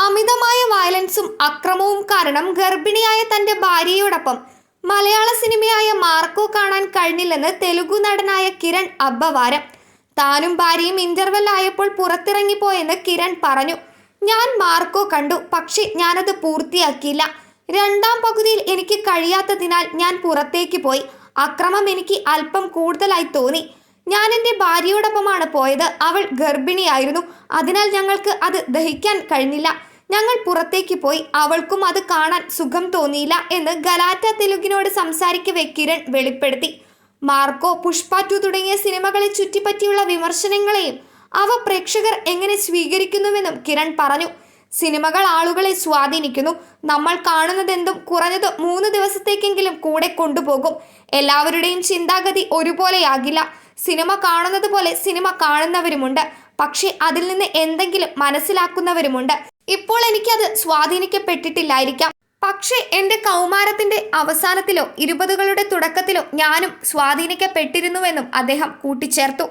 അമിതമായ വയലൻസും അക്രമവും കാരണം ഗർഭിണിയായ തന്റെ ഭാര്യയോടൊപ്പം മലയാള സിനിമയായ മാർക്കോ കാണാൻ കഴിഞ്ഞില്ലെന്ന് തെലുഗു നടനായ കിരൺ അബ്ബവാരം. താനും ഭാര്യയും ഇന്റർവെൽ ആയപ്പോൾ പുറത്തിറങ്ങിപ്പോയെന്ന് കിരൺ പറഞ്ഞു ഞാൻ മാർക്കോ കണ്ടു പക്ഷേ ഞാനത് പൂർത്തിയാക്കിയില്ല. രണ്ടാം പകുതിയിൽ എനിക്ക് കഴിയാത്തതിനാൽ ഞാൻ പുറത്തേക്ക് പോയി. അക്രമം എനിക്ക് അല്പം കൂടുതലായി തോന്നി. ഞാൻ എന്റെ ഭാര്യയോടൊപ്പമാണ് പോയത്. അവൾ ഗർഭിണിയായിരുന്നു. അതിനാൽ ഞങ്ങൾക്ക് അത് ദഹിക്കാൻ കഴിഞ്ഞില്ല. ഞങ്ങൾ പുറത്തേക്ക് പോയി. അവൾക്കും അത് കാണാൻ സുഖം തോന്നിയില്ല എന്ന് ഗലാറ്റ തെലുങ്കിനോട് സംസാരിക്കവെ കിരൺ വെളിപ്പെടുത്തി. മാർക്കോ പുഷ്പ ടു തുടങ്ങിയ സിനിമകളെ ചുറ്റിപ്പറ്റിയുള്ള വിമർശനങ്ങളെയും അവ പ്രേക്ഷകർ എങ്ങനെ സ്വീകരിക്കുന്നുവെന്നും കിരൺ പറഞ്ഞു. സിനിമകൾ ആളുകളെ സ്വാധീനിക്കുന്നു. നമ്മൾ കാണുന്നതെന്തും കുറഞ്ഞത് മൂന്ന് ദിവസത്തേക്കെങ്കിലും കൂടെ കൊണ്ടുപോകും. എല്ലാവരുടെയും ചിന്താഗതി ഒരുപോലെയാകില്ല. സിനിമ കാണുന്നത് പോലെ സിനിമ കാണുന്നവരുമുണ്ട്. പക്ഷേ അതിൽ നിന്ന് എന്തെങ്കിലും മനസ്സിലാക്കുന്നവരുമുണ്ട്. ഇപ്പോൾ എനിക്കത് സ്വാധീനിക്കപ്പെട്ടിട്ടില്ലായിരിക്കാം. പക്ഷേ എന്റെ കൗമാരത്തിന്റെ അവസാനത്തിലോ ഇരുപതുകളുടെ തുടക്കത്തിലോ ഞാനും സ്വാധീനിക്കപ്പെട്ടിരുന്നുവെന്നും അദ്ദേഹം കൂട്ടിച്ചേർത്തു.